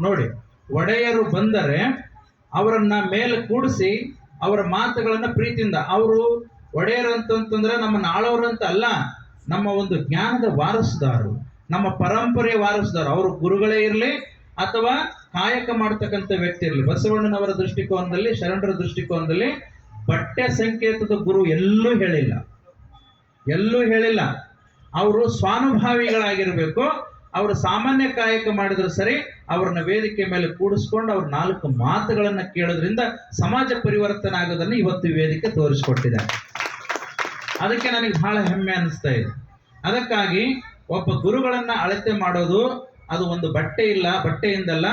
ನೋಡಿ, ಒಡೆಯರು ಬಂದರೆ ಅವರನ್ನ ಮೇಲೆ ಕೂಡಿಸಿ ಅವರ ಮಾತುಗಳನ್ನು ಪ್ರೀತಿಯಿಂದ. ಅವರು ಒಡೆಯರು ಅಂತಂತಂದ್ರೆ ನಮ್ಮ ಆಳೋರು ಅಂತ ಅಲ್ಲ, ನಮ್ಮ ಒಂದು ಜ್ಞಾನದ ವಾರಸುದಾರರು, ನಮ್ಮ ಪರಂಪರೆಯ ವಾರಸುದಾರರು. ಅವರು ಗುರುಗಳೇ ಇರಲಿ ಅಥವಾ ಕಾಯಕ ಮಾಡ್ತಕ್ಕಂಥ ವ್ಯಕ್ತಿ ಇರಲಿ. ಬಸವಣ್ಣನವರ ದೃಷ್ಟಿಕೋನದಲ್ಲಿ, ಶರಣರ ದೃಷ್ಟಿಕೋನದಲ್ಲಿ ಬಟ್ಟೆ ಸಂಕೇತದ ಗುರು ಎಲ್ಲೂ ಹೇಳಿಲ್ಲ. ಎಲ್ಲೂ ಹೇಳಿಲ್ಲ. ಅವರು ಸ್ವಾನುಭಾವಿಗಳಾಗಿರ್ಬೇಕು. ಅವರು ಸಾಮಾನ್ಯ ಕಾಯಕ ಮಾಡಿದ್ರು ಸರಿ, ಅವ್ರನ್ನ ವೇದಿಕೆ ಮೇಲೆ ಕೂಡಿಸ್ಕೊಂಡು ಅವ್ರ ನಾಲ್ಕು ಮಾತುಗಳನ್ನ ಕೇಳೋದ್ರಿಂದ ಸಮಾಜ ಪರಿವರ್ತನೆ ಆಗೋದನ್ನ ಇವತ್ತು ವೇದಿಕೆ ತೋರಿಸ್ಕೊಟ್ಟಿದೆ. ಅದಕ್ಕೆ ನನಗೆ ಬಹಳ ಹೆಮ್ಮೆ ಅನಿಸ್ತಾ ಇದೆ. ಅದಕ್ಕಾಗಿ ಒಬ್ಬ ಗುರುಗಳನ್ನ ಅಳತೆ ಮಾಡೋದು ಅದು ಒಂದು ಬಟ್ಟೆ ಇಲ್ಲ, ಬಟ್ಟೆಯಿಂದಲ್ಲ,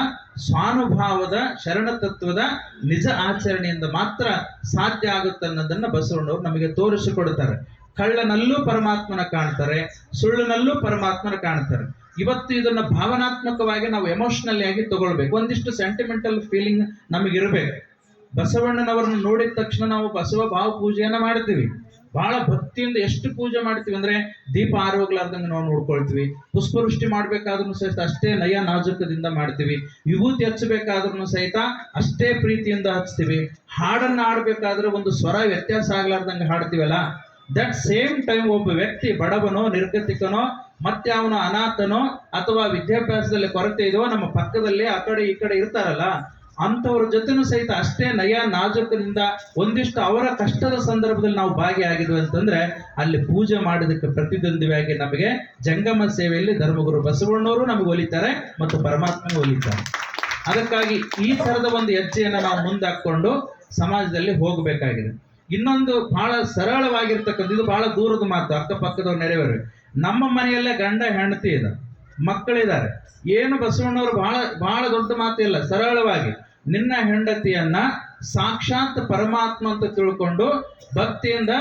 ಸ್ವಾನುಭಾವದ ಶರಣ ತತ್ವದ ನಿಜ ಆಚರಣೆಯಿಂದ ಮಾತ್ರ ಸಾಧ್ಯ ಆಗುತ್ತೆ ಅನ್ನೋದನ್ನ ಬಸವಣ್ಣವರು ನಮಗೆ ತೋರಿಸಿಕೊಡ್ತಾರೆ. ಕಳ್ಳನಲ್ಲೂ ಪರಮಾತ್ಮನ ಕಾಣ್ತಾರೆ, ಸುಳ್ಳಿನಲ್ಲೂ ಪರಮಾತ್ಮನ ಕಾಣ್ತಾರೆ. ಇವತ್ತು ಇದನ್ನ ಭಾವನಾತ್ಮಕವಾಗಿ ನಾವು ಎಮೋಷನಲ್ ಆಗಿ ತಗೊಳ್ಬೇಕು. ಒಂದಿಷ್ಟು ಸೆಂಟಿಮೆಂಟಲ್ ಫೀಲಿಂಗ್ ನಮಗಿರ್ಬೇಕು. ಬಸವಣ್ಣನವರನ್ನು ನೋಡಿದ ತಕ್ಷಣ ನಾವು ಬಸವ ಭಾವ ಪೂಜೆಯನ್ನ ಮಾಡ್ತೀವಿ. ಬಹಳ ಭಕ್ತಿಯಿಂದ ಎಷ್ಟು ಪೂಜೆ ಮಾಡ್ತೀವಿ ಅಂದ್ರೆ ದೀಪ ಆರೋಗ್ಲಾರ್ದಂಗೆ ನಾವು ನೋಡ್ಕೊಳ್ತೀವಿ. ಪುಷ್ಪವೃಷ್ಟಿ ಮಾಡ್ಬೇಕಾದ್ರೂ ಸಹಿತ ಅಷ್ಟೇ ನಯ ನಾಜೂಕದಿಂದ ಮಾಡ್ತೀವಿ. ವಿಭೂತಿ ಹಚ್ಚಬೇಕಾದ್ರೂ ಸಹಿತ ಅಷ್ಟೇ ಪ್ರೀತಿಯಿಂದ ಹಚ್ತೀವಿ. ಹಾಡನ್ನ ಆಡ್ಬೇಕಾದ್ರೆ ಒಂದು ಸ್ವರ ವ್ಯತ್ಯಾಸ ಆಗ್ಲಾರ್ದಂಗೆ ಹಾಡ್ತೀವಲ್ಲ? ದಟ್ ಸೇಮ್ ಟೈಮ್ ಒಬ್ಬ ವ್ಯಕ್ತಿ ಬಡವನೋ ನಿರ್ಗತಿಕನೋ ಮತ್ತೆ ಅವನು ಅನಾಥನೋ ಅಥವಾ ವಿದ್ಯಾಭ್ಯಾಸದಲ್ಲಿ ಕೊರತೆ ಇದೋ, ನಮ್ಮ ಪಕ್ಕದಲ್ಲಿ ಆ ಕಡೆ ಈ ಕಡೆ ಇರ್ತಾರಲ್ಲ, ಅಂಥವ್ರ ಜೊತೆನೂ ಸಹಿತ ಅಷ್ಟೇ ನಯ ನಾಜೂಕದಿಂದ ಒಂದಿಷ್ಟು ಅವರ ಕಷ್ಟದ ಸಂದರ್ಭದಲ್ಲಿ ನಾವು ಭಾಗಿಯಾಗಿದ್ವಿ ಅಂತಂದ್ರೆ, ಅಲ್ಲಿ ಪೂಜೆ ಮಾಡೋದಕ್ಕೆ ಪ್ರತಿದ್ವಂದ್ವಿಯಾಗಿ ನಮಗೆ ಜಂಗಮ ಸೇವೆಯಲ್ಲಿ ಧರ್ಮಗುರು ಬಸವಣ್ಣವರು ನಮಗೆ ಒಲಿತಾರೆ ಮತ್ತು ಪರಮಾತ್ಮನ ಒಲಿತಾರೆ. ಅದಕ್ಕಾಗಿ ಈ ತರದ ಒಂದು ಹೆಜ್ಜೆಯನ್ನು ನಾವು ಮುಂದಾಕೊಂಡು ಸಮಾಜದಲ್ಲಿ ಹೋಗಬೇಕಾಗಿದೆ. ಇನ್ನೊಂದು ಬಹಳ ಸರಳವಾಗಿರ್ತಕ್ಕಂಥ ಇದು ಬಹಳ ದೂರದ ಮಾತು, ಅಕ್ಕಪಕ್ಕದವ್ರು ನೆರೆಯವರು. ನಮ್ಮ ಮನೆಯಲ್ಲೇ ಗಂಡ ಹೆಂಡತಿ ಇದೆ, ಮಕ್ಕಳಿದ್ದಾರೆ. ಏನು ಬಸವಣ್ಣವರು ಬಹಳ ಬಹಳ ದೊಡ್ಡ ಇಲ್ಲ ಸರಳವಾಗಿ. ನಿನ್ನ ಹೆಂಡತಿಯನ್ನ ಸಾಕ್ಷಾತ್ ಪರಮಾತ್ಮ ಅಂತ ತಿಳ್ಕೊಂಡು ಭಕ್ತಿಯಿಂದ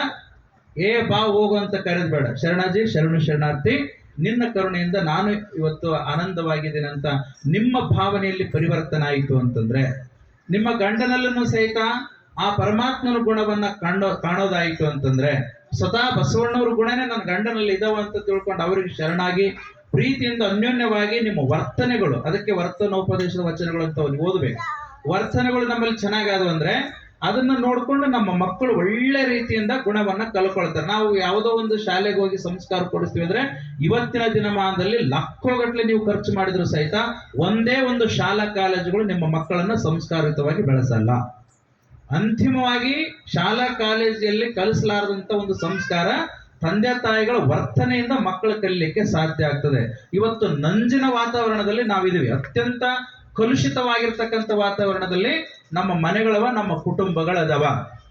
ಏ ಬಾ ಹೋಗು ಅಂತ ಕರೆದ್ಬೇಡ. ಶರಣಾಜಿ, ಶರಣು ಶರಣಾರ್ಥಿ, ನಿನ್ನ ಕರುಣೆಯಿಂದ ನಾನು ಇವತ್ತು ಆನಂದವಾಗಿದ್ದೀನಿ ಅಂತ ನಿಮ್ಮ ಭಾವನೆಯಲ್ಲಿ ಪರಿವರ್ತನೆ ಆಯಿತು ಅಂತಂದ್ರೆ, ನಿಮ್ಮ ಗಂಡನಲ್ಲೂ ಸಹಿತ ಆ ಪರಮಾತ್ಮನ ಗುಣವನ್ನ ಕಾಣೋ ಕಾಣೋದಾಯಿತು ಅಂತಂದ್ರೆ ಸ್ವತಃ ಬಸವಣ್ಣವ್ರ ಗುಣನೇ ನನ್ನ ಗಂಡನಲ್ಲಿ ಇದಾವ ಅಂತ ತಿಳ್ಕೊಂಡು ಅವರಿಗೆ ಶರಣಾಗಿ, ಪ್ರೀತಿಯಿಂದ ಅನ್ಯೋನ್ಯವಾಗಿ ನಿಮ್ಮ ವರ್ತನೆಗಳು, ಅದಕ್ಕೆ ವರ್ತನೋಪದೇಶದ ವಚನಗಳು ಅಂತ ಓದಬೇಕು. ವರ್ತನೆಗಳು ನಮ್ಮಲ್ಲಿ ಚೆನ್ನಾಗಾದವು ಅಂದ್ರೆ ಅದನ್ನ ನೋಡ್ಕೊಂಡು ನಮ್ಮ ಮಕ್ಕಳು ಒಳ್ಳೆ ರೀತಿಯಿಂದ ಗುಣವನ್ನ ಕಲ್ಕೊಳ್ತಾರೆ. ನಾವು ಯಾವುದೋ ಒಂದು ಶಾಲೆಗೆ ಹೋಗಿ ಸಂಸ್ಕಾರ ಕೊಡಿಸ್ತೀವಿ ಅಂದ್ರೆ ಇವತ್ತಿನ ದಿನಮಾನದಲ್ಲಿ ಲಕ್ಷಗಟ್ಟಲೆ ನೀವು ಖರ್ಚು ಮಾಡಿದ್ರು ಸಹಿತ ಒಂದೇ ಒಂದು ಶಾಲಾ ಕಾಲೇಜುಗಳು ನಿಮ್ಮ ಮಕ್ಕಳನ್ನ ಸಂಸ್ಕಾರಯುತವಾಗಿ ಬೆಳೆಸಲ್ಲ. ಅಂತಿಮವಾಗಿ ಶಾಲಾ ಕಾಲೇಜಲ್ಲಿ ಕಲಿಸಲಾರದಂತ ಒಂದು ಸಂಸ್ಕಾರ ತಂದೆ ತಾಯಿಗಳ ವರ್ತನೆಯಿಂದ ಮಕ್ಕಳು ಕಲಿಲಿಕ್ಕೆ ಸಾಧ್ಯ ಆಗ್ತದೆ. ಇವತ್ತು ನಂಜಿನ ವಾತಾವರಣದಲ್ಲಿ ನಾವಿದೀವಿ ಅತ್ಯಂತ ಕಲುಷಿತವಾಗಿರ್ತಕ್ಕಂಥ ವಾತಾವರಣದಲ್ಲಿ ನಮ್ಮ ಮನೆಗಳವ, ನಮ್ಮ ಕುಟುಂಬಗಳದವ.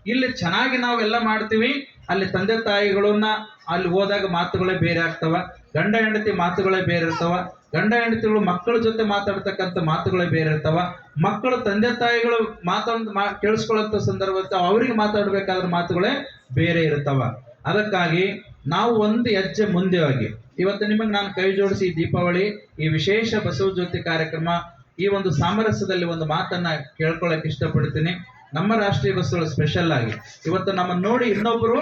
ಇಲ್ಲಿ ಚೆನ್ನಾಗಿ ನಾವೆಲ್ಲ ಮಾಡ್ತೀವಿ. ಅಲ್ಲಿ ತಂದೆ ತಾಯಿಗಳನ್ನ ಅಲ್ಲಿ ಹೋದಾಗ ಮಾತುಗಳೇ ಬೇರೆ ಆಗ್ತವ, ಗಂಡ ಹೆಂಡತಿ ಮಾತುಗಳೇ ಬೇರೆ ಇರ್ತವ, ಗಂಡ ಹೆಂಡತಿಗಳು ಮಕ್ಕಳ ಜೊತೆ ಮಾತಾಡ್ತಕ್ಕಂಥ ಮಾತುಗಳೇ ಬೇರೆ ಇರ್ತವ. ಮಕ್ಕಳು ತಂದೆ ತಾಯಿಗಳು ಮಾತಾಡ್, ಮಾ ಕೇಳಿಸ್ಕೊಳ್ಳೋ ಸಂದರ್ಭ ಅವರಿಗೆ ಮಾತಾಡ್ಬೇಕಾದ್ರ ಮಾತುಗಳೇ ಬೇರೆ ಇರ್ತವ. ಅದಕ್ಕಾಗಿ ನಾವು ಒಂದು ಹೆಜ್ಜೆ ಮುಂದೆ ಹೋಗಿ. ಇವತ್ತು ನಿಮಗೆ ನಾನು ಕೈ ಜೋಡಿಸಿ ದೀಪಾವಳಿ, ಈ ವಿಶೇಷ ಬಸವ ಜ್ಯೋತಿ ಕಾರ್ಯಕ್ರಮ, ಈ ಒಂದು ಸಾಮರಸ್ಯದಲ್ಲಿ ಒಂದು ಮಾತನ್ನ ಕೇಳ್ಕೊಳಕ್ ಇಷ್ಟಪಡ್ತೀನಿ. ನಮ್ಮ ರಾಷ್ಟ್ರೀಯ ಬಸ್ಸುಗಳು ಸ್ಪೆಷಲ್ ಆಗಿ. ಇವತ್ತು ನಮ್ಮನ್ನು ನೋಡಿ ಇನ್ನೊಬ್ಬರು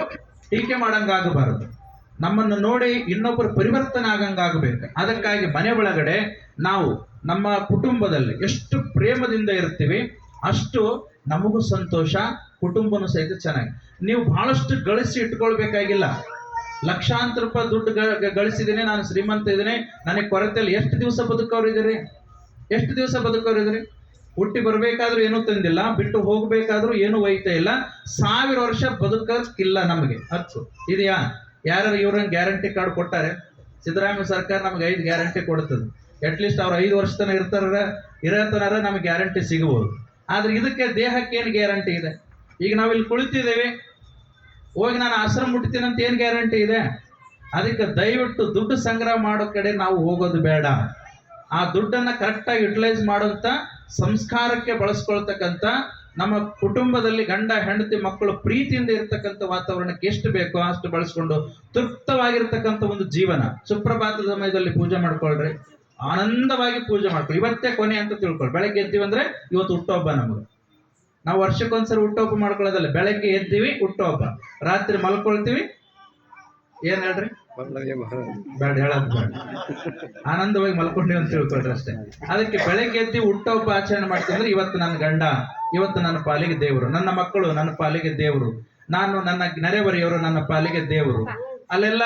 ಟೀಕೆ ಮಾಡಂಗಾಗಬಾರದು. ನಮ್ಮನ್ನು ನೋಡಿ ಇನ್ನೊಬ್ಬರು ಪರಿವರ್ತನೆ ಆಗಂಗಾಗಬೇಕು. ಅದಕ್ಕಾಗಿ ಮನೆ ಒಳಗಡೆ ನಾವು ನಮ್ಮ ಕುಟುಂಬದಲ್ಲಿ ಎಷ್ಟು ಪ್ರೇಮದಿಂದ ಇರ್ತೀವಿ, ಅಷ್ಟು ನಮಗೂ ಸಂತೋಷ, ಕುಟುಂಬನೂ ಸಹಿತ ಚೆನ್ನಾಗಿ. ನೀವು ಬಹಳಷ್ಟು ಗಳಿಸಿ ಇಟ್ಕೊಳ್ಬೇಕಾಗಿಲ್ಲ. ಲಕ್ಷಾಂತರ ರೂಪಾಯಿ ದುಡ್ಡು ಗಳಿಸಿದ್ದೀನಿ, ನಾನು ಶ್ರೀಮಂತ ಇದ್ದೀನಿ, ನನಗೆ ಕೊರತೆಯಲ್ಲಿ ಎಷ್ಟು ದಿವಸ ಬದುಕೋರು ಇದ್ದೀರಿ ಎಷ್ಟು ದಿವಸ ಬದುಕೋರು ಇದ್ರಿ ಹುಟ್ಟಿ ಬರಬೇಕಾದ್ರೂ ಏನೂ ತಂದಿಲ್ಲ, ಬಿಟ್ಟು ಹೋಗಬೇಕಾದ್ರೂ ಏನು ಒಯ್ತಾ ಇಲ್ಲ. ಸಾವಿರ ವರ್ಷ ಬದುಕಕ್ಕಿಲ್ಲ ನಮಗೆ. ಹತ್ತು. ಇದೆಯಾ? ಯಾರು ಇವ್ರನ್ನ ಗ್ಯಾರಂಟಿ ಕಾರ್ಡ್ ಕೊಟ್ಟಾರೆ? ಸಿದ್ದರಾಮಯ್ಯ ಸರ್ಕಾರ ನಮ್ಗೆ ಐದು ಗ್ಯಾರಂಟಿ ಕೊಡ್ತದೆ. ಅಟ್ಲೀಸ್ಟ್ ಅವ್ರು ಐದು ವರ್ಷ ತನಕ ಇರ್ತಾರ ಇರತನಾರ ನಮಗೆ ಗ್ಯಾರಂಟಿ ಸಿಗಬಹುದು ಆದ್ರೆ ಇದಕ್ಕೆ ದೇಹಕ್ಕೆ ಏನು ಗ್ಯಾರಂಟಿ ಇದೆ? ಈಗ ನಾವು ಇಲ್ಲಿ ಕುಳಿತಿದ್ದೇವೆ. ಹೋಗಿ ನಾನು ಆಶ್ರಮ ಮುಟ್ತೀನಿ ಅಂತ ಏನು ಗ್ಯಾರಂಟಿ ಇದೆ? ಅದಕ್ಕೆ ದಯವಿಟ್ಟು ದುಡ್ಡು ಸಂಗ್ರಹ ಮಾಡೋ ಕಡೆ ನಾವು ಹೋಗೋದು ಬೇಡ. ಆ ದುಡ್ಡನ್ನು ಕರೆಕ್ಟಾಗಿ ಯುಟಿಲೈಸ್ ಮಾಡುವಂತ ಸಂಸ್ಕಾರಕ್ಕೆ ಬಳಸ್ಕೊಳ್ತಕ್ಕಂಥ ನಮ್ಮ ಕುಟುಂಬದಲ್ಲಿ ಗಂಡ, ಹೆಂಡತಿ, ಮಕ್ಕಳು ಪ್ರೀತಿಯಿಂದ ಇರ್ತಕ್ಕಂಥ ವಾತಾವರಣಕ್ಕೆ ಎಷ್ಟು ಬೇಕೋ ಅಷ್ಟು ಬಳಸ್ಕೊಂಡು ತೃಪ್ತವಾಗಿರ್ತಕ್ಕಂಥ ಒಂದು ಜೀವನ. ಸುಪ್ರಭಾತದ ಸಮಯದಲ್ಲಿ ಪೂಜೆ ಮಾಡ್ಕೊಳ್ರಿ. ಆನಂದವಾಗಿ ಪೂಜೆ ಮಾಡ್ಕೊಳ್ಳಿ ಇವತ್ತೇ ಕೊನೆ ಅಂತ ತಿಳ್ಕೊಳ್ಳಿ ಬೆಳಗ್ಗೆ ಎದ್ದೀವಿ ಅಂದ್ರೆ ಇವತ್ತು ಹುಟ್ಟುಹಬ್ಬ ನಮಗೆ ನಾವು ವರ್ಷಕ್ಕೊಂದ್ಸರಿ ಹುಟ್ಟುಹಬ್ಬ ಮಾಡ್ಕೊಳ್ಳೋದಲ್ಲ. ಬೆಳಗ್ಗೆ ಎದ್ದೀವಿ, ಹುಟ್ಟುಹಬ್ಬ. ರಾತ್ರಿ ಮಲ್ಕೊಳ್ತೀವಿ. ಏನ್ ಹೇಳ್ರಿ? ಬೇಡ ಆನಂದವಾಗಿ ಮಲ್ಕೊಂಡೆ ಅಂತ ತಿಳ್ಕೊಳ್ರಿ ಅಷ್ಟೇ. ಅದಕ್ಕೆ ಬೆಳಗ್ಗೆ ಎದ್ದು ಹುಟ್ಟುಹಬ್ಬ ಆಚರಣೆ ಮಾಡ್ತಂದ್ರೆ ಇವತ್ತು ನನ್ನ ಗಂಡ, ಇವತ್ತು ನನ್ನ ಪಾಲಿಗೆ ದೇವರು. ನನ್ನ ಮಕ್ಕಳು ನನ್ನ ಪಾಲಿಗೆ ದೇವರು. ನಾನು ನನ್ನ ನೆರೆಹೊರೆಯವರು ನನ್ನ ಪಾಲಿಗೆ ದೇವರು. ಅಲ್ಲೆಲ್ಲ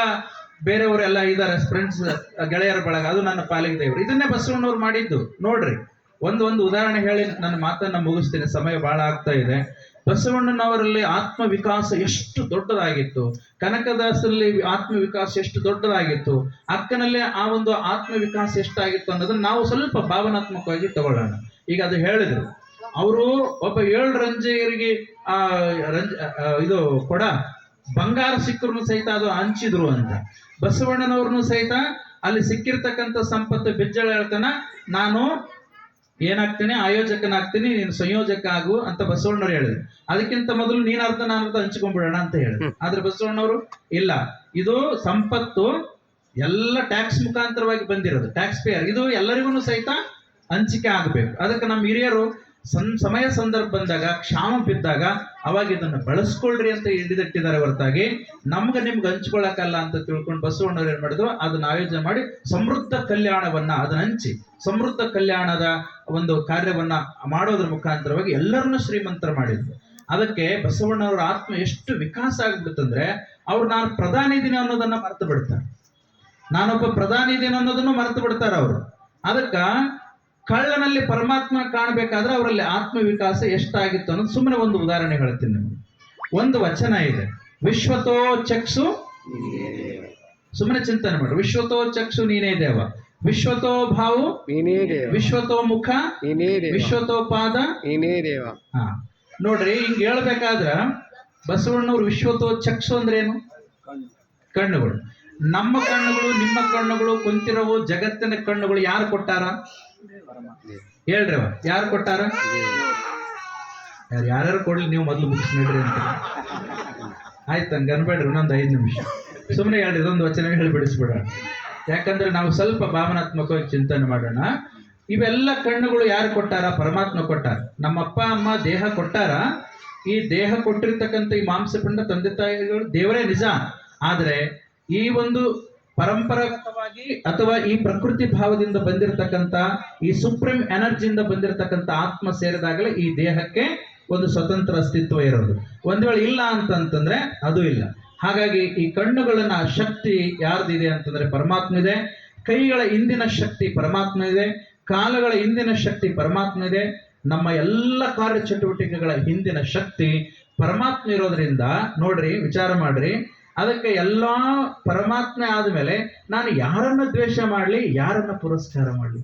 ಬೇರೆಯವರೆಲ್ಲ ಇದ್ದಾರೆ ಫ್ರೆಂಡ್ಸ್ ಗೆಳೆಯರ ಬಳಗ. ಅದು ನನ್ನ ಪಾಲಿಗೆ ದೇವರು. ಇದನ್ನೇ ಬಸವಣ್ಣವ್ರು ಮಾಡಿದ್ದು. ನೋಡ್ರಿ. ಒಂದು ಒಂದು ಉದಾಹರಣೆ ಹೇಳಿ ನನ್ನ ಮಾತನ್ನ ಮುಗಿಸ್ತೀನಿ. ಸಮಯ ಬಹಳ ಆಗ್ತಾ ಇದೆ. ಬಸವಣ್ಣನವರಲ್ಲಿ ಆತ್ಮ ವಿಕಾಸ ಎಷ್ಟು ದೊಡ್ಡದಾಗಿತ್ತು? ಕನಕದಾಸರಲ್ಲಿ ಆತ್ಮ ವಿಕಾಸ ಎಷ್ಟು ದೊಡ್ಡದಾಗಿತ್ತು? ಅಕ್ಕನಲ್ಲೇ ಆ ಒಂದು ಆತ್ಮ ವಿಕಾಸ ಎಷ್ಟಾಗಿತ್ತು ಅನ್ನೋದನ್ನ ನಾವು ಸ್ವಲ್ಪ ಭಾವನಾತ್ಮಕವಾಗಿ ತಗೊಳ್ಳೋಣ. ಈಗ ಅದು ಹೇಳಿದ್ರು. ಅವರು ಒಬ್ಬ ಏಳು ರಂಜೆಯರಿಗೆ ಆ, ರಂಜ ಇದು ಕೊಡ, ಬಂಗಾರ ಸಿಕ್ಕರು ಸಹಿತ ಅದು ಹಂಚಿದ್ರು ಅಂತ. ಬಸವಣ್ಣನವ್ರನ್ನು ಸಹಿತ ಅಲ್ಲಿ ಸಿಕ್ಕಿರ್ತಕ್ಕಂಥ ಸಂಪತ್ತು, ಬೆಜ್ಜಳ ಹೇಳ್ತಾನ, ನಾನು ಏನಾಗ್ತೀನಿ? ಆಯೋಜಕನಾಗ್ತೀನಿ ನೀನು ಸಂಯೋಜಕ ಆಗು ಅಂತ ಬಸವಣ್ಣವ್ರು ಹೇಳಿದ್ರು. ಅದಕ್ಕಿಂತ ಮೊದಲು ನೀನ್ ಅರ್ಥ ನಾನು ಅರ್ಥ ಹಂಚ್ಕೊಂಡ್ಬಿಡೋಣ ಅಂತ ಹೇಳಿದ್ರು. ಆದ್ರೆ ಬಸವಣ್ಣವರು ಇಲ್ಲ. ಇದು ಸಂಪತ್ತು ಎಲ್ಲ ಟ್ಯಾಕ್ಸ್ ಮುಖಾಂತರವಾಗಿ ಬಂದಿರೋದು. ಟ್ಯಾಕ್ಸ್ ಪೇಯರ್ ಇದು ಎಲ್ಲರಿಗೂ ಸಹಿತ ಹಂಚಿಕೆ ಆಗಬೇಕು. ಅದಕ್ಕೆ ನಮ್ಮ ಹಿರಿಯರು ಸಂ ಸಮಯ ಸಂದರ್ಭ ಬಂದಾಗ ಕ್ಷಾಮ ಬಿದ್ದಾಗ ಅವಾಗ ಇದನ್ನು ಬಳಸ್ಕೊಳ್ರಿ ಅಂತ ಹಿಡಿದಿಟ್ಟಿದ್ದಾರೆ ಹೊರತಾಗಿ. ನಮ್ಗೆ ನಿಮ್ಗೆ ಹಂಚ್ಕೊಳಕಲ್ಲ ಅಂತ ತಿಳ್ಕೊಂಡು ಬಸವಣ್ಣವ್ರು ಏನ್ ಮಾಡಿದ್ರು? ಅದನ್ನ ಆಯೋಜನೆ ಮಾಡಿ ಸಮೃದ್ಧ ಕಲ್ಯಾಣವನ್ನ ಅದನ್ನ ಹಂಚಿ. ಸಮೃದ್ಧ ಕಲ್ಯಾಣದ ಒಂದು ಕಾರ್ಯವನ್ನ ಮಾಡೋದ್ರ ಮುಖಾಂತರವಾಗಿ ಎಲ್ಲರನ್ನೂ ಶ್ರೀಮಂತರ ಮಾಡಿದ್ರು. ಅದಕ್ಕೆ ಬಸವಣ್ಣವರ ಆತ್ಮ ಎಷ್ಟು ವಿಕಾಸ ಆಗ್ಬಿಡುತ್ತಂದ್ರೆ ಅವ್ರು ನಾನು ಪ್ರಧಾನಿ ಇದೀನಿ ಅನ್ನೋದನ್ನ ಮರೆತು ಬಿಡ್ತಾರೆ. ನಾನೊಬ್ಬ ಪ್ರಧಾನಿ ಇದೀನಿ ಅನ್ನೋದನ್ನು ಮರೆತು ಬಿಡ್ತಾರೆ ಅವರು. ಅದಕ್ಕ ಕಳ್ಳನಲ್ಲಿ ಪರಮಾತ್ಮ ಕಾಣಬೇಕಾದ್ರೆ ಅವರಲ್ಲಿ ಆತ್ಮ ವಿಕಾಸ ಎಷ್ಟಾಗಿತ್ತು ಅನ್ನೋದು ಸುಮ್ಮನೆ ಒಂದು ಉದಾಹರಣೆ ಹೇಳ್ತೀನಿ ನಿಮಗೆ. ಒಂದು ವಚನ ಇದೆ. ವಿಶ್ವತೋ ಚಕ್ಷು ಸುಮ್ಮನೆ ಚಿಂತನೆ ಮಾಡಿ. ವಿಶ್ವತೋ ಚಕ್ಷು ನೀನೇ ದೇವ. ವಿಶ್ವತೋ ಭಾವು? ನೀನೇ ದೇವ. ವಿಶ್ವತೋ ಮುಖ? ನೀನೇ ದೇವ. ವಿಶ್ವತೋ ಪಾದ? ನೀನೇ ದೇವ. ಹಾ. ನೋಡ್ರಿ ಹಿಂಗ್ ಹೇಳ್ಬೇಕಾದ್ರ ಬಸವಣ್ಣವ್ರ ವಿಶ್ವತೋ ಚಕ್ಷು ಅಂದ್ರೆ ಏನು ಕಣ್ಣುಗಳು. ನಮ್ಮ ಕಣ್ಣುಗಳು ನಿಮ್ಮ ಕಣ್ಣುಗಳು ಕುಂತಿರವು ಜಗತ್ತಿನ ಕಣ್ಣುಗಳು ಯಾರು ಕೊಟ್ಟಾರ? ಹೇಳ್ರಿ ಯಾರು ಕೊಟ್ಟಾರ? ಯಾರು ಯಾರ್ಯಾರು ಕೊಡ್ಲಿ ನೀವು ಮೊದಲು ಮುಗಿಸ್ ನೋಡ್ರಿ ಅಂತ. ಆಯ್ತು ಹಂಗೆ ಅನ್ಬೇಡ್ರಿ ಇನ್ನೊಂದು ಐದು ನಿಮಿಷ. ಸುಮ್ಮನೆ ಹೇಳ್ರಿ ಇದೊಂದು ವಚನ ಹೇಳಿ ಬಿಡಿಸ್ಬಿಡೋಣ ಯಾಕಂದ್ರೆ ನಾವು ಸ್ವಲ್ಪ ಭಾವನಾತ್ಮಕವಾಗಿ ಚಿಂತನೆ ಮಾಡೋಣ. ಇವೆಲ್ಲ ಕಣ್ಣುಗಳು ಯಾರು ಕೊಟ್ಟಾರ? ಪರಮಾತ್ಮ ಕೊಟ್ಟಾರ. ನಮ್ಮ ಅಪ್ಪ ಅಮ್ಮ ದೇಹ ಕೊಟ್ಟಾರ. ಈ ದೇಹ ಕೊಟ್ಟಿರ್ತಕ್ಕಂಥ ಈ ಮಾಂಸಪಿಂಡ ತಂದೆ ತಾಯಿಗಳು ದೇವರೇ ನಿಜ. ಆದರೆ ಈ ಒಂದು ಪರಂಪರಾಗತವಾಗಿ ಅಥವಾ ಈ ಪ್ರಕೃತಿ ಭಾವದಿಂದ ಬಂದಿರತಕ್ಕಂಥ, ಈ ಸುಪ್ರೀಂ ಎನರ್ಜಿಯಿಂದ ಬಂದಿರತಕ್ಕಂಥ ಆತ್ಮ ಸೇರಿದಾಗಲೇ ಈ ದೇಹಕ್ಕೆ ಒಂದು ಸ್ವತಂತ್ರ ಅಸ್ತಿತ್ವ ಇರೋದು. ಒಂದ್ ವೇಳೆ ಇಲ್ಲ ಅಂತಂತಂದ್ರೆ ಅದು ಇಲ್ಲ. ಹಾಗಾಗಿ ಈ ಕಣ್ಣುಗಳನ್ನ ಶಕ್ತಿ ಯಾರ್ದಿದೆ ಅಂತಂದ್ರೆ ಪರಮಾತ್ಮ ಇದೆ. ಕೈಗಳ ಹಿಂದಿನ ಶಕ್ತಿ ಪರಮಾತ್ಮ ಇದೆ. ಕಾಲುಗಳ ಹಿಂದಿನ ಶಕ್ತಿ ಪರಮಾತ್ಮ ಇದೆ. ನಮ್ಮ ಎಲ್ಲ ಕಾರ್ಯ ಚಟುವಟಿಕೆಗಳ ಹಿಂದಿನ ಶಕ್ತಿ ಪರಮಾತ್ಮ ಇರೋದ್ರಿಂದ ನೋಡ್ರಿ, ವಿಚಾರ ಮಾಡ್ರಿ. ಅದಕ್ಕೆ ಎಲ್ಲ ಪರಮಾತ್ಮ ಆದಮೇಲೆ ನಾನು ಯಾರನ್ನ ದ್ವೇಷ ಮಾಡ್ಲಿ, ಯಾರನ್ನ ಪುರಸ್ಕಾರ ಮಾಡ್ಲಿ?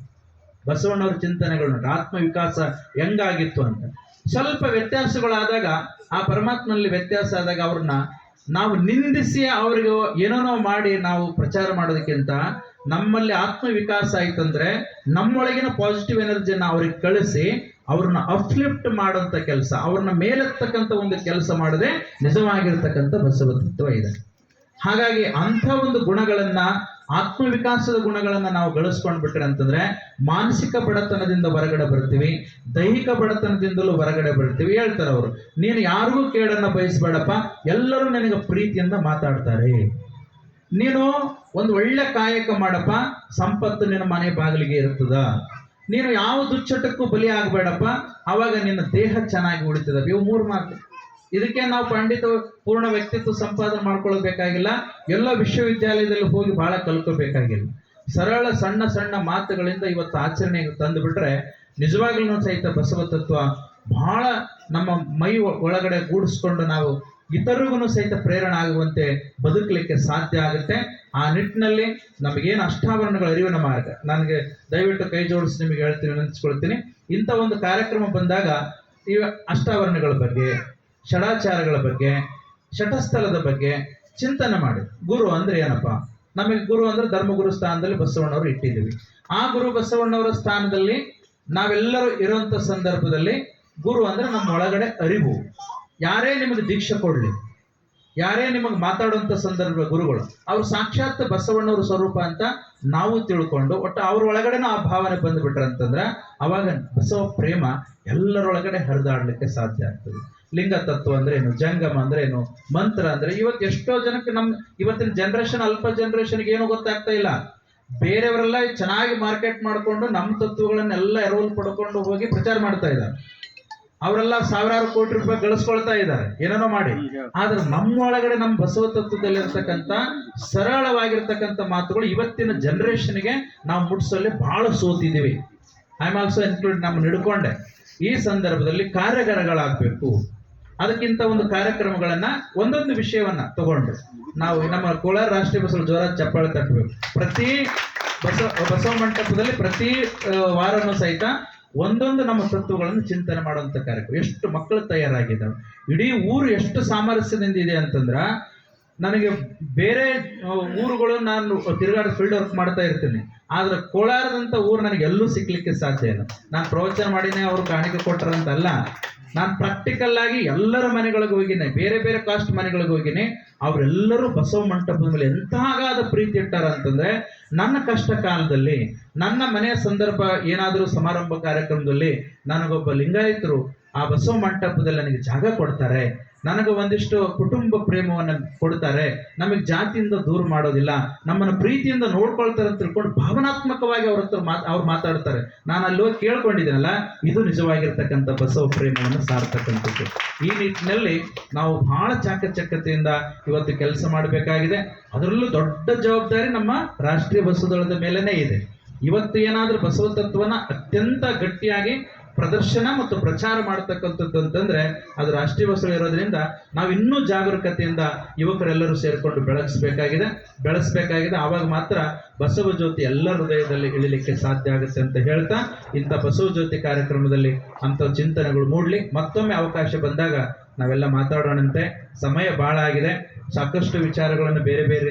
ಬಸವಣ್ಣವ್ರ ಚಿಂತನೆಗಳು ಆತ್ಮ ವಿಕಾಸ ಹೆಂಗಾಗಿತ್ತು ಅಂತ. ಸ್ವಲ್ಪ ವ್ಯತ್ಯಾಸಗಳಾದಾಗ ಆ ಪರಮಾತ್ಮನಲ್ಲಿ ವ್ಯತ್ಯಾಸ ಆದಾಗ ಅವ್ರನ್ನ ನಾವು ನಿಂದಿಸಿ ಅವರಿಗೆ ಏನೋನೋ ಮಾಡಿ ನಾವು ಪ್ರಚಾರ ಮಾಡೋದಕ್ಕಿಂತ ನಮ್ಮಲ್ಲಿ ಆತ್ಮವಿಕಾಸ ಆಯ್ತಂದ್ರೆ ನಮ್ಮೊಳಗಿನ ಪಾಸಿಟಿವ್ ಎನರ್ಜಿಯನ್ನು ಅವ್ರಿಗೆ ಕಳಿಸಿ ಅವ್ರನ್ನ ಅಪ್ಲಿಫ್ಟ್ ಮಾಡೋಂಥ ಕೆಲಸ, ಅವ್ರನ್ನ ಮೇಲೆತ್ತಕ್ಕಂಥ ಒಂದು ಕೆಲಸ ಮಾಡದೆ ನಿಜವಾಗಿರ್ತಕ್ಕಂಥ ಬಸವ ತತ್ವ ಇದೆ. ಹಾಗಾಗಿ ಅಂಥ ಒಂದು ಗುಣಗಳನ್ನ ಆತ್ಮ ವಿಕಾಸದ ಗುಣಗಳನ್ನ ನಾವು ಗಳಿಸ್ಕೊಂಡ್ ಬಿಟ್ರೆ ಅಂತಂದ್ರೆ ಮಾನಸಿಕ ಬಡತನದಿಂದ ಹೊರಗಡೆ ಬರ್ತೀವಿ, ದೈಹಿಕ ಬಡತನದಿಂದಲೂ ಹೊರಗಡೆ ಬರ್ತೀವಿ ಹೇಳ್ತಾರೆ ಅವರು. ನೀನು ಯಾರಿಗೂ ಕೇಳನ್ನ ಬಯಸ್ಬೇಡಪ್ಪ, ಎಲ್ಲರೂ ನಿನಗೆ ಪ್ರೀತಿಯಿಂದ ಮಾತಾಡ್ತಾರೆ. ನೀನು ಒಂದು ಒಳ್ಳೆ ಕಾಯಕ ಮಾಡಪ್ಪ, ಸಂಪತ್ತು ನಿನ್ನ ಮನೆ ಬಾಗಿಲಿಗೆ ಇರ್ತದ. ನೀನು ಯಾವ ದುಚ್ಚಟಕ್ಕೂ ಬಲಿ ಆಗಬೇಡಪ್ಪ ಅವಾಗ ನಿನ್ನ ದೇಹ ಚೆನ್ನಾಗಿ ಉಳಿತದ. ಇವು ಮೂರು ಮಾತು. ಇದಕ್ಕೆ ನಾವು ಪಂಡಿತ ಪೂರ್ಣ ವ್ಯಕ್ತಿತ್ವ ಸಂಪಾದನೆ ಮಾಡ್ಕೊಳ್ಬೇಕಾಗಿಲ್ಲ. ಎಲ್ಲ ವಿಶ್ವವಿದ್ಯಾಲಯದಲ್ಲಿ ಹೋಗಿ ಬಹಳ ಕಲ್ಕೋಬೇಕಾಗಿಲ್ಲ ಸರಳ, ಸಣ್ಣ ಸಣ್ಣ ಮಾತುಗಳಿಂದ ಇವತ್ತು ಆಚರಣೆಗೆ ತಂದು ಬಿಟ್ರೆ ನಿಜವಾಗ್ಲೂ ಸಹಿತ ಬಸವ ತತ್ವ ಬಹಳ ನಮ್ಮ ಮೈ ಒಳಗಡೆ ಗೂಡಿಸ್ಕೊಂಡು ನಾವು ಇತರಿಗೂ ಸಹಿತ ಪ್ರೇರಣೆ ಆಗುವಂತೆ ಬದುಕಲಿಕ್ಕೆ ಸಾಧ್ಯ ಆಗುತ್ತೆ. ಆ ನಿಟ್ಟಿನಲ್ಲಿ ನಮಗೇನು ಅಷ್ಟಾವರಣಗಳು ಅರಿವಿನ ಮಾರ್ಗ? ನನಗೆ ದಯವಿಟ್ಟು ಕೈ ಜೋಡಿಸಿ ನಿಮಗೆ ಹೇಳ್ತೀನಿ, ನೆನೆಸ್ಕೊಳ್ತೀನಿ. ಇಂಥ ಒಂದು ಕಾರ್ಯಕ್ರಮ ಬಂದಾಗ ಈ ಅಷ್ಟಾವರಣಗಳ ಬಗ್ಗೆ ಷಡಾಚಾರಗಳ ಬಗ್ಗೆ ಶಟಸ್ಥಲದ ಬಗ್ಗೆ ಚಿಂತನೆ ಮಾಡಿ ಗುರು ಅಂದ್ರೆ ಏನಪ್ಪ? ನಮಗೆ ಗುರು ಅಂದ್ರೆ ಧರ್ಮಗುರು ಸ್ಥಾನದಲ್ಲಿ ಬಸವಣ್ಣವರು ಇಟ್ಟಿದ್ದೀವಿ. ಆ ಗುರು ಬಸವಣ್ಣವರ ಸ್ಥಾನದಲ್ಲಿ ನಾವೆಲ್ಲರೂ ಇರುವಂತ ಸಂದರ್ಭದಲ್ಲಿ ಗುರು ಅಂದ್ರೆ ನಮ್ಮ ಒಳಗಡೆ ಅರಿವು. ಯಾರೇ ನಿಮಗೆ ದೀಕ್ಷೆ ಕೊಡ್ಲಿ, ಯಾರೇ ನಿಮಗೆ ಮಾತಾಡುವಂತ ಸಂದರ್ಭ ಗುರುಗಳು, ಅವ್ರು ಸಾಕ್ಷಾತ್ ಬಸವಣ್ಣವ್ರ ಸ್ವರೂಪ ಅಂತ ನಾವು ತಿಳ್ಕೊಂಡು, ಒಟ್ಟು ಅವ್ರ ಒಳಗಡೆನೂ ಆ ಭಾವನೆ ಬಂದ್ಬಿಟ್ರೆ ಅಂತಂದ್ರೆ ಅವಾಗ ಬಸವ ಪ್ರೇಮ ಎಲ್ಲರೊಳಗಡೆ ಹರಿದಾಡ್ಲಿಕ್ಕೆ ಸಾಧ್ಯ ಆಗ್ತದೆ. ಲಿಂಗ ತತ್ವ ಅಂದ್ರೆ ಏನು? ಜಂಗಮ ಅಂದ್ರೆ ಏನು? ಮಂತ್ರ ಅಂದ್ರೆ ಇವತ್ತು ಎಷ್ಟೋ ಜನಕ್ಕೆ ನಮ್ ಇವತ್ತಿನ ಜನರೇಷನ್ ಅಲ್ಪ ಜನರೇಷನ್ಗೆ ಏನು ಗೊತ್ತಾಗ್ತಾ ಇಲ್ಲ. ಬೇರೆಯವರೆಲ್ಲ ಚೆನ್ನಾಗಿ ಮಾರ್ಕೆಟ್ ಮಾಡಿಕೊಂಡು ನಮ್ಮ ತತ್ವಗಳನ್ನೆಲ್ಲ ಎರವಲು ಪಡ್ಕೊಂಡು ಹೋಗಿ ಪ್ರಚಾರ ಮಾಡ್ತಾ ಇದ್ದಾರೆ. ಅವರೆಲ್ಲ ಸಾವಿರಾರು ಕೋಟಿ ರೂಪಾಯಿ ಗಳಿಸ್ಕೊಳ್ತಾ ಇದ್ದಾರೆ. ಏನೇನೋ ಮಾಡಿ. ಆದ್ರೆ ನಮ್ಮೊಳಗಡೆ ನಮ್ಮ ಬಸವ ತತ್ವದಲ್ಲಿರ್ತಕ್ಕಂಥ ಸರಳವಾಗಿರ್ತಕ್ಕಂಥ ಮಾತುಗಳು ಇವತ್ತಿನ ಜನರೇಷನ್ಗೆ ನಾವು ಮುಟ್ಸಲ್ಲಿ ಬಹಳ ಸೋತಿದ್ದೀವಿ ಐ ಆಮ್ ಆಲ್ಸೋ ಇನ್ಕ್ಲೂಡ್ ನಮ್ಮ ಹಿಡ್ಕೊಂಡೆ. ಈ ಸಂದರ್ಭದಲ್ಲಿ ಕಾರ್ಯಾಗಾರಗಳಾಗಬೇಕು. ಅದಕ್ಕಿಂತ ಒಂದು ಕಾರ್ಯಕ್ರಮಗಳನ್ನ ಒಂದೊಂದು ವಿಷಯವನ್ನ ತಗೊಂಡು ನಾವು ನಮ್ಮ ಕೋಲಾರ ರಾಷ್ಟ್ರೀಯ ಬಸವ ಜೋರ ಚಪ್ಪಾಳೆ ತಟ್ಟಬೇಕು. ಪ್ರತಿ ಬಸವ ಬಸವ ಮಂಟಪದಲ್ಲಿ ಪ್ರತಿ ವಾರನೂ ಸಹಿತ ಒಂದೊಂದು ನಮ್ಮ ತತ್ವಗಳನ್ನು ಚಿಂತನೆ ಮಾಡುವಂತ ಕಾರ್ಯಕ್ರಮ. ಎಷ್ಟು ಮಕ್ಕಳು ತಯಾರಾಗಿದ್ದಾವೆ. ಇಡೀ ಊರು ಎಷ್ಟು ಸಾಮರಸ್ಯದಿಂದ ಇದೆ ಅಂತಂದ್ರ ನನಗೆ ಬೇರೆ ಊರುಗಳು ನಾನು ತಿರುಗಾಡ ಫೀಲ್ಡ್ ವರ್ಕ್ ಮಾಡ್ತಾ ಇರ್ತೀನಿ. ಆದ್ರೆ ಕೋಲಾರದಂತ ಊರು ನನಗೆ ಎಲ್ಲೂ ಸಿಗ್ಲಿಕ್ಕೆ ಸಾಧ್ಯ ಇಲ್ಲ. ನಾನು ಪ್ರವಚನ ಮಾಡಿನೇ ಅವರು ಕಾಣಿಕೆ ಕೊಟ್ಟರಂತಲ್ಲ ನಾನು ಪ್ರಾಕ್ಟಿಕಲ್ ಆಗಿ ಎಲ್ಲರ ಮನೆಗಳಿಗೆ ಹೋಗಿನಿ, ಬೇರೆ ಬೇರೆ ಕಾಸ್ಟ್ ಮನೆಗಳಿಗೆ ಹೋಗಿನಿ, ಅವರೆಲ್ಲರೂ ಬಸವ ಮಂಟಪದ ಮೇಲೆ ಎಂತಾಗಾದ ಪ್ರೀತಿ ಇಟ್ಟಾರ ಅಂತಂದ್ರೆ, ನನ್ನ ಕಷ್ಟ ಕಾಲದಲ್ಲಿ ನನ್ನ ಮನೆಯ ಸಂದರ್ಭ ಏನಾದರೂ ಸಮಾರಂಭ ಕಾರ್ಯಕ್ರಮದಲ್ಲಿ ನನಗೊಬ್ಬ ಲಿಂಗಾಯತರು ಆ ಬಸವ ಮಂಟಪದಲ್ಲಿ ನನಗೆ ಜಾಗ ಕೊಡ್ತಾರೆ. ನನಗೆ ಒಂದಿಷ್ಟು ಕುಟುಂಬ ಪ್ರೇಮವನ್ನು ಕೊಡ್ತಾರೆ. ನಮಗೆ ಜಾತಿಯಿಂದ ದೂರ ಮಾಡೋದಿಲ್ಲ. ನಮ್ಮನ್ನು ಪ್ರೀತಿಯಿಂದ ನೋಡ್ಕೊಳ್ತಾರೆ ಅಂತ ತಿಳ್ಕೊಂಡು ಭಾವನಾತ್ಮಕವಾಗಿ ಅವ್ರ ಹತ್ರ ಮಾತ್, ಅವ್ರು ಮಾತಾಡ್ತಾರೆ. ನಾನು ಅಲ್ಲಿ ಹೋಗಿ ಕೇಳ್ಕೊಂಡಿದ್ದೀನಲ್ಲ, ಇದು ನಿಜವಾಗಿರ್ತಕ್ಕಂಥ ಬಸವ ಪ್ರೇಮವನ್ನು ಸಾರ್ತಕ್ಕಂಥದ್ದು. ಈ ನಿಟ್ಟಿನಲ್ಲಿ ನಾವು ಬಹಳ ಚಾಕಚಕ್ಯತೆಯಿಂದ ಇವತ್ತು ಕೆಲಸ ಮಾಡಬೇಕಾಗಿದೆ. ಅದರಲ್ಲೂ ದೊಡ್ಡ ಜವಾಬ್ದಾರಿ ನಮ್ಮ ರಾಷ್ಟ್ರೀಯ ಬಸವದಳದ ಮೇಲೇ ಇದೆ. ಇವತ್ತು ಏನಾದರೂ ಬಸವ ತತ್ವನ ಅತ್ಯಂತ ಗಟ್ಟಿಯಾಗಿ ಪ್ರದರ್ಶನ ಮತ್ತು ಪ್ರಚಾರ ಮಾಡತಕ್ಕಂಥದ್ದು ಅಂತಂದ್ರೆ ಅದು ರಾಷ್ಟ್ರೀಯ ವಸ್ತು ಇರೋದ್ರಿಂದ ನಾವು ಇನ್ನೂ ಜಾಗರೂಕತೆಯಿಂದ ಯುವಕರೆಲ್ಲರೂ ಸೇರಿಕೊಂಡು ಬೆಳಗಿಸ್ಬೇಕಾಗಿದೆ. ಬೆಳೆಸ್ಬೇಕಾಗಿದೆ. ಆವಾಗ ಮಾತ್ರ ಬಸವ ಜ್ಯೋತಿ ಎಲ್ಲ ಹೃದಯದಲ್ಲಿ ಇಳಿಲಿಕ್ಕೆ ಸಾಧ್ಯ ಆಗುತ್ತೆ ಅಂತ ಹೇಳ್ತಾ ಇಂಥ ಬಸವ ಜ್ಯೋತಿ ಕಾರ್ಯಕ್ರಮದಲ್ಲಿ ಅಂಥ ಚಿಂತನೆಗಳು ಮೂಡಲಿ. ಮತ್ತೊಮ್ಮೆ ಅವಕಾಶ ಬಂದಾಗ ನಾವೆಲ್ಲ ಮಾತಾಡೋಣಂತೆ. ಸಮಯ ಬಹಳ ಆಗಿದೆ. ಸಾಕಷ್ಟು ವಿಚಾರಗಳನ್ನು ಬೇರೆ ಬೇರೆ